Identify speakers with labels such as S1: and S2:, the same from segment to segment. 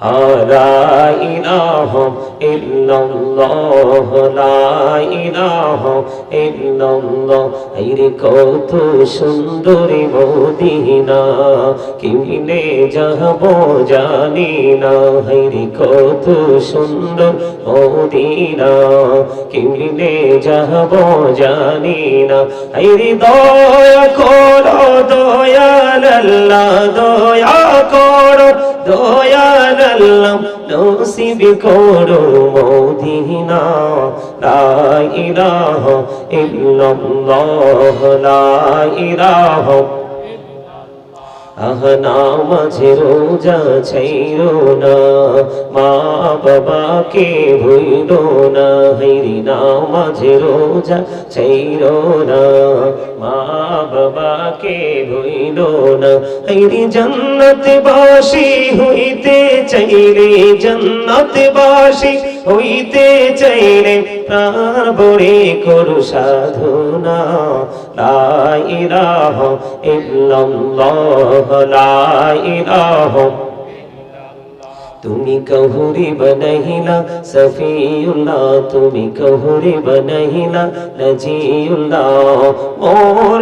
S1: لا إله إلا الله لا إله إلا الله আইরে কত সুন্দরী মদিনা কিনে যাব জানি না হাইরে কত সুন্দর মদিনা কিনে যাব জানি না হাইরে দয়া করো দয়াল আল্লাহ দয়া করো দয়াল আল্লাহ, নসিব করো মদিনা। লা ইলাহা ইল্লাল্লাহ, লা ইলাহা। আহনা মাঝে রোজা ছাইরো না, মা বাবাকে ভুইল না। হইরি না মাঝে রোজা ছাইরো না, মা বাবাকে ভুইল না। হইরি জান্নাত বাসি হইতে চাইলে জান্নাত বাসি হইতে চাইলে প্রাণ বড়ে করু সাধনা। লা ইলাহা ইল্লাল্লাহ, লা তুমি কহুরি বনহিলা সফিউল্লাহ। তুমি কহুরি বনহিলা নজিউল্লাহ। মোর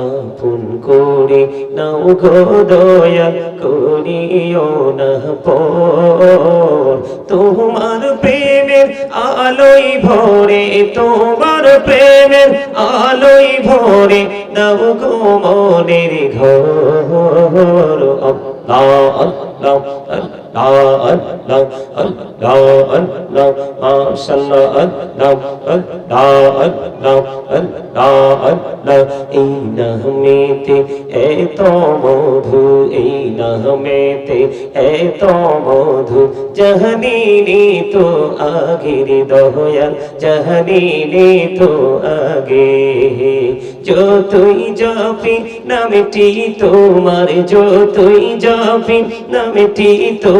S1: আপন করে নাও গো দয়া করিও না পর তোমার প্রেমের আলোই ভরে তোমার প্রেমের আলোই ভরে নাও গো মনের ঘর আল্লাহ আল্লাহ এই নহমেতে এত মধু এই নহমেতে এত মধু জহনীনি তো আগের দহয়াল জহনীনি তো আগে যো তুই জপি নামটি তোমার যো তুই জপি নামটি তো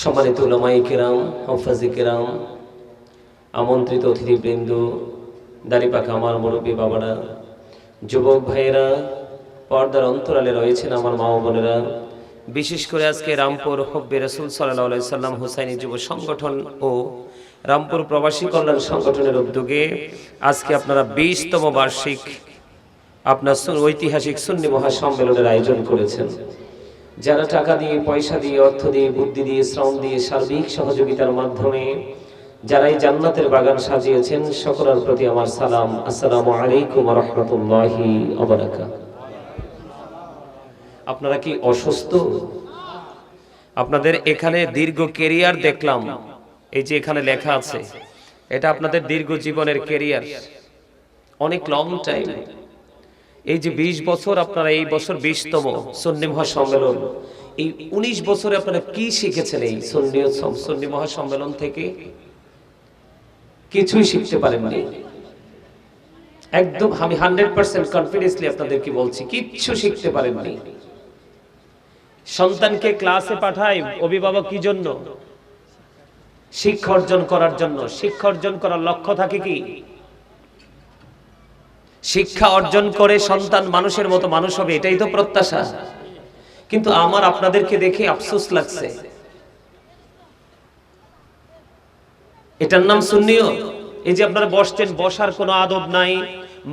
S1: সম্মানিত উলামাই কেরাম হফাজি কেরাম আমন্ত্রিত অতিথিবৃন্দ দাড়িপাখা আমার মুরব্বী বাবারা, যুবক ভাইয়েরা, পর্দার অন্তরালে রয়েছেন আমার মা বোনেরা। বিশেষ করে আজকে রামপুর হব্বে রসুল সাল্লাহ সাল্লাম হুসাইনি যুব সংগঠন ও রামপুর প্রবাসী কল্যাণ সংগঠনের উদ্যোগে আজকে আপনারা বিশতম বার্ষিক আপনার ঐতিহাসিক সুন্নি মহাসম্মেলনের আয়োজন করেছেন। যারা টাকা দিয়ে, পয়সা দিয়ে, অর্থ দিয়ে, বুদ্ধি দিয়ে, শ্রম দিয়ে সার্বিক সহযোগিতার মাধ্যমে যারা এই জান্নাতের বাগান সাজিয়েছেন, সকলের প্রতি আমার সালাম। আসসালামু আলাইকুম রহমতুল্লাহি আপনারা কি অসুস্থ? আপনাদের এখানে দীর্ঘ কেরিয়ার দেখলাম। এই যে এখানে লেখা আছে, এটা আপনাদের দীর্ঘ জীবনের কেরিয়ার। অনেক লং টাইম। এই যে ২০ বছর আপনারা এই বছর বিশতম সন্নি মহাসম্মেলন, এই ১৯ বছরে আপনারা কি শিখেছেন এই সন্নি সন্নি মহাসম্মেলন থেকে? কিছুই শিখতে পারেননি। একদম আমি হান্ড্রেড পার্সেন্ট কনফিডেন্সলি আপনাদেরকে বলছি, কিচ্ছু শিখতে পারেননি। সন্তানকে ক্লাসে পাঠায় অভিভাবক কি জন্য? শিক্ষা অর্জন করার জন্য। শিক্ষা অর্জন করার লক্ষ্য থাকে কি? শিক্ষা অর্জন করে সন্তান মানুষের মতো মানুষ হবে, এটাই তো প্রত্যাশা। কিন্তু আমার আপনাদেরকে দেখে আফসোস লাগছে। এটার নাম সুন্নিও এই যে আপনারা বসছেন, বসার কোনো আদব নাই,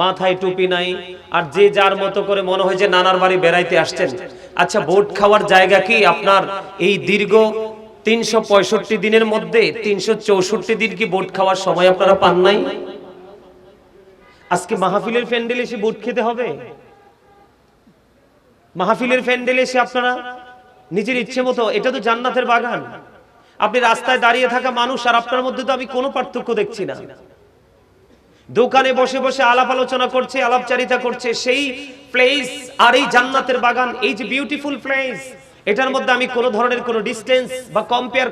S1: মাথায় টুপি নাই, আর যে যার মতো করে মনে হয় যে নানার বাড়ি বেড়াইতে আসছেন। আচ্ছা ভোট খাওয়ার জায়গা কি আপনার এই দীর্ঘ তিনশো পঁয়ষট্টি দিনের মধ্যে, তিনশো চৌষট্টি দিন কি ভোট খাওয়ার সময় আপনারা পান নাই? আজকে মাহফিলের প্যান্ডেল এসে ভোট খেতে হবে? মাহফিলের প্যান্ডেল এসে আপনারা নিজের ইচ্ছে মতো, এটা তো জান্নাতের বাগান। আপনি রাস্তায় দাঁড়িয়ে থাকা মানুষ আর আপনার মধ্যে তো আমি কোনো পার্থক্য দেখছি না। দোকানে বসে বসে আলাপ আলোচনা করছে, আলাপচারিতা করছে, সেই প্লেস আর এই জান্নাতের বাগান, এই যে বিউটিফুল প্লেস এটার মধ্যে আমি কোনো ধরনের কোনো ডিস্টেন্স বা কম্পেয়ার